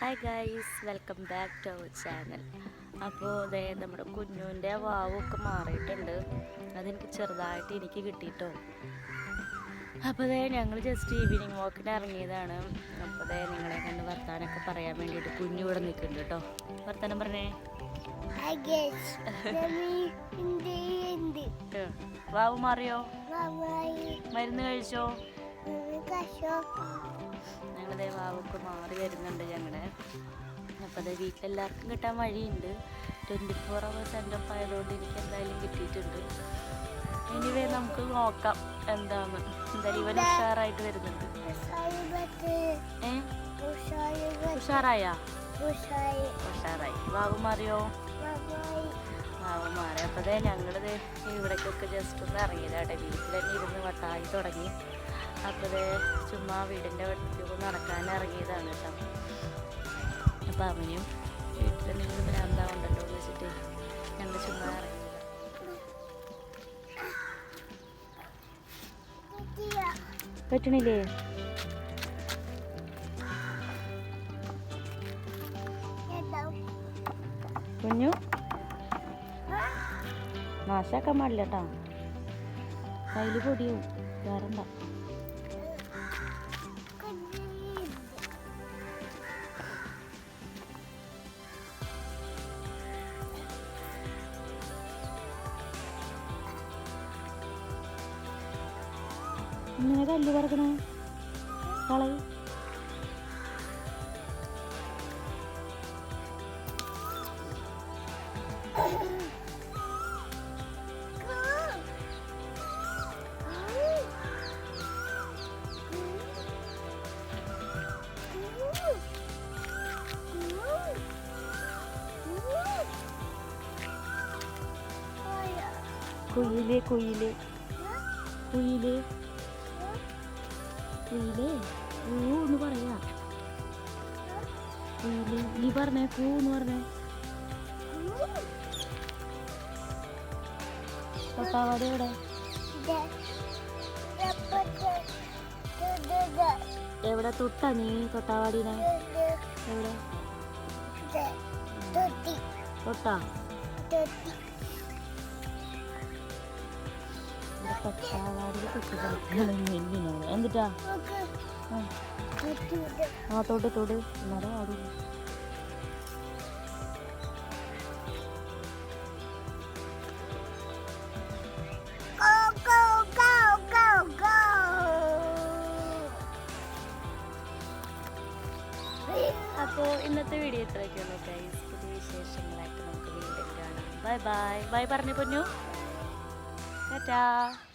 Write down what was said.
Hi guys welcome back to our channel അപ്പോൾ ഇതേ നമ്മുടെ കുഞ്ഞുവിന്റെ വാവൊക്കെ മാറിയിട്ടുണ്ട്. അതെനിക്ക് ചെറുതായിട്ട് എനിക്ക് കിട്ടിയിട്ടോ. അപ്പോൾ ഇതേ ഞങ്ങൾ ജസ്റ്റ് ഈവനിങ് വാക്കിന് ഇറങ്ങിയതാണ്. അപ്പോൾ ഇതേ നിങ്ങളെ കണ്ട് വർത്താനൊക്കെ പറയാൻ വേണ്ടിയിട്ട് കുഞ്ഞു ഇവിടെ നിൽക്കുന്നുണ്ട് കേട്ടോ. വർത്താനം പറഞ്ഞേ. വാവ് മാറിയോ? മരുന്ന് കഴിച്ചോ? Bye. ഞങ്ങളിതേ വാവൊക്കെ മാറി വരുന്നുണ്ട് ഞങ്ങളുടെ അപ്പോൾ അത് വീട്ടിലെല്ലാവർക്കും കിട്ടാൻ വഴിയുണ്ട്. ട്വന്റി ഫോർ അവേഴ്സ് എന്റെ ഒപ്പം ആയതുകൊണ്ട് എനിക്ക് എന്തായാലും കിട്ടിയിട്ടുണ്ട്. എനിവേ നമുക്ക് നോക്കാം എന്താണ്. എന്തായാലും ഇവൻ ഉഷാറായിട്ട് വരുന്നുണ്ട്. ഉഷാറായാ. ഉഷാറായി. വാവ് മാറിയോ? വാവ് മാറി. അപ്പോൾ ഞങ്ങളിത് ഇവിടേക്കൊക്കെ ജസ്റ്റ് ഒന്ന് ഇറങ്ങിയതാട്ടെ വീട്ടിൽ തന്നെ ഇരുന്ന് വട്ടായി തുടങ്ങി. അപ്പോൾ ചുമ്മാ വീടിന്റെ അടുത്തേക്ക് നടക്കാൻ ഇറങ്ങിയതാണ് കേട്ടോ. അപ്പോൾ അവനും വീട്ടിൽ നിങ്ങൾ ഭ്രാന്താവുണ്ടല്ലോ എന്ന് വെച്ചിട്ട് ഞങ്ങൾ ചുമ്മാ Hello. കുഞ്ഞു? നാശാക്കാൻ പാടില്ല കേട്ടോ. കയ്യിൽ പൊടിയും വേറെന്താ? ഇങ്ങനെ കല്ല് പറക്കണേ. കളയ കുയിലേ കുയിലേ. കുയിലേ. കുയിലേ ഊ എന്ന് പറയാ. കുയിലേ നീ പറഞ്ഞേ കൂ എന്ന് പറഞ്ഞേ. തൊട്ടാവാടി എവിടെ? എവിടെ തൊട്ടാ നീ തൊട്ടാവാടിനെ? എവിടെ? തൊട്ടാ? ഇവിടെ തൊട്ടാവാടിയിൽ തൊട്ട് എന്നിട്ടാ ആ. തൊട്ട് തൊട് മരം go. അപ്പോൾ ഇന്നത്തെ വീഡിയോ ഇത്രയൊക്കെയുള്ളൂ ഗൈസ് പുതിയ വിശേഷങ്ങളായിട്ട് നമുക്ക് വീണ്ടും കാണാം ബൈ ബൈ ബൈ പറഞ്ഞു പൊന്നു Ta-da!